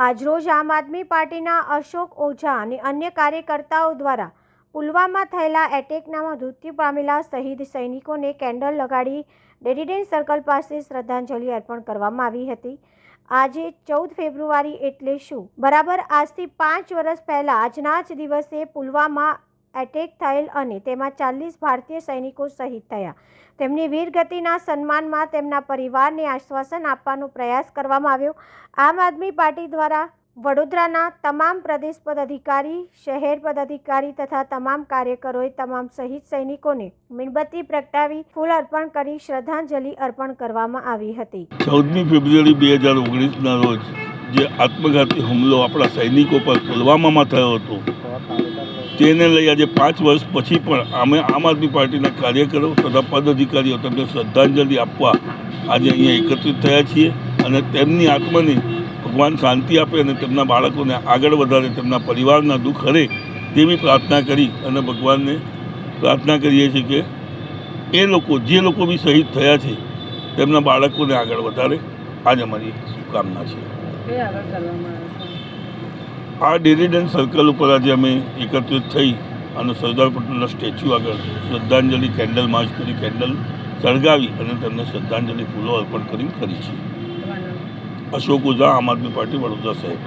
આજરોજ આમ આદમી પાર્ટીના અશોક ઓઝા અને અન્ય કાર્યકર્તાઓ દ્વારા પુલવામા થયેલા એટેકના મૃત્યુ પામેલા શહીદ સૈનિકોને કેન્ડલ લગાડી ડેડીડેન સર્કલ પાસે શ્રદ્ધાંજલિ અર્પણ કરવામાં આવી હતી. આજે ચૌદ ફેબ્રુઆરી એટલે શું? બરાબર આજથી પાંચ વર્ષ પહેલાં આજના જ દિવસે પુલવામા એટેક થયેલ અને તેમાં ચાલીસ ભારતીય સૈનિકો શહીદ થયા. તેમની વીરગતિના સન્માનમાં તેમના પરિવારને આશ્વાસન આપવાનો પ્રયાસ કરવામાં આવ્યો. આમ આદમી પાર્ટી દ્વારા વડોદરાના તમામ પ્રદેશ પદાધિકારી, શહેર પદાધિકારી તથા તમામ કાર્યકરોએ તમામ શહીદ સૈનિકોને મીણબત્તી પ્રગટાવી ફૂલ અર્પણ કરી શ્રદ્ધાંજલિ અર્પણ કરવામાં આવી હતી. ચૌદમી ફેબ્રુઆરી બે હજાર ઓગણીસના રોજ જે આત્મઘાતી હુમલો આપણા સૈનિકો પર પુલવામામાં થયો હતો તેને લઈ આજે પાંચ વર્ષ પછી પણ અમે આમ આદમી પાર્ટીના કાર્યકરો તથા પદાધિકારીઓ તેમને શ્રદ્ધાંજલિ આપવા આજે અહીંયા એકત્રિત થયા છીએ અને તેમની આત્માને ભગવાન શાંતિ આપે અને તેમના બાળકોને આગળ વધારે તેમના પરિવારના દુઃખ હરે તેવી પ્રાર્થના કરી અને ભગવાનને પ્રાર્થના કરીએ છીએ કે એ લોકો, જે લોકો બી શહીદ થયા છે, તેમના બાળકોને આગળ વધારે આજે અમારી શુભકામના છે કઈ આગળ કરવામાં આવે છે આ ડેરીડન સર્કલ ઉપર આજે અમે એકત્રિત થઈ અને સરદાર પટેલના સ્ટેચ્યુ આગળ શ્રદ્ધાંજલિ કેન્ડલ માર્ચ કરી કેન્ડલ સળગાવી અને તેમને શ્રદ્ધાંજલિ ફૂલો અર્પણ કરી કરી છે. અશોક ઓઝા આમ આદમી પાર્ટી વડોદરા શહેર